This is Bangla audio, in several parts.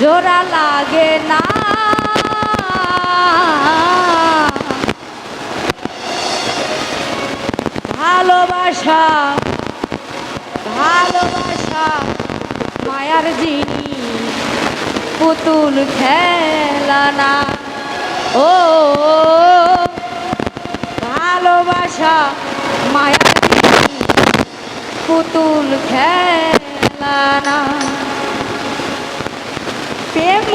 জোড়া লাগে না। ভালোবাসা ভালোবাসা মায়ার জিনিস পুতুল খেলা না। ও, ভালোবাসা মায়ার জিনিস পুতুল খেলা না। প্রেম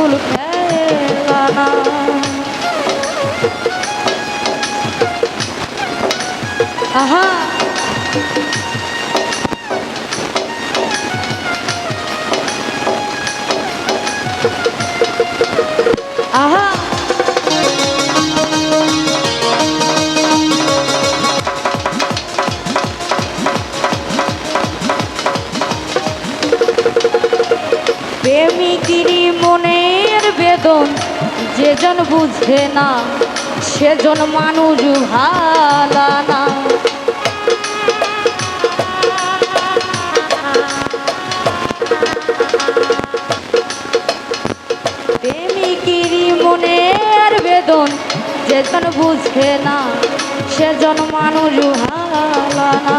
পুতুল খেলা না আহা আহা! বেদন যেজন বুঝে না সেজন মানুষ ভালা না। প্রেমিকিরি মনের বেদন যেজন বুঝে না সেজন মানুষ ভালা না।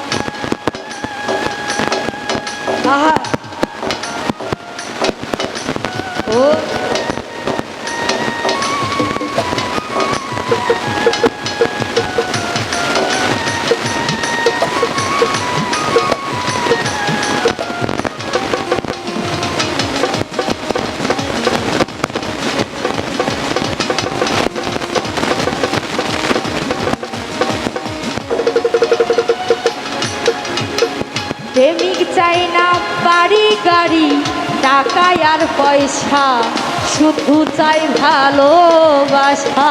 প্রেমিক চাই না বাড়ি গাড়ি টাকা আর পয়সা, শুধু চাই ভালোবাসা।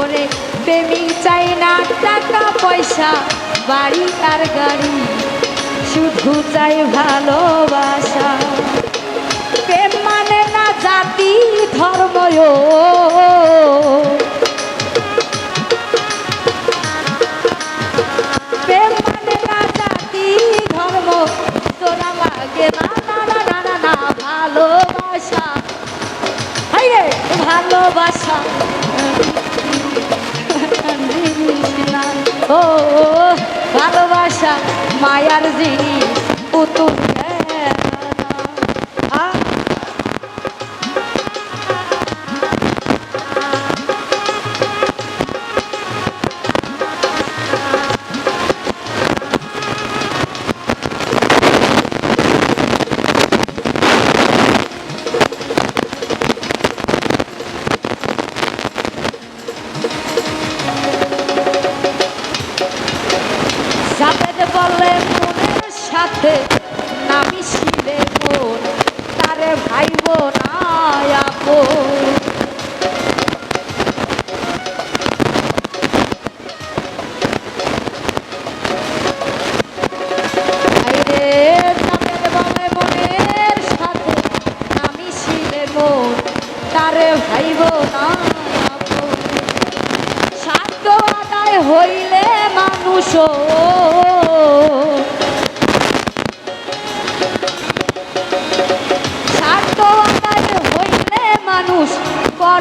ওরে প্রেমিক চাই না টাকা পয়সা, বাড়ি আর গাড়ি, শুধু চাই ভালোবাসা। প্রেম মানে না জাতি, ধর্ম মানে জাতি, ধর্ম? না না না ভালোবাসা। ভালোবাসা। ভালোবাসা, মায়ার জিনিস, পুতুল সাথে না মিশিলে মন তারে ভাইব না আপন ভাইব না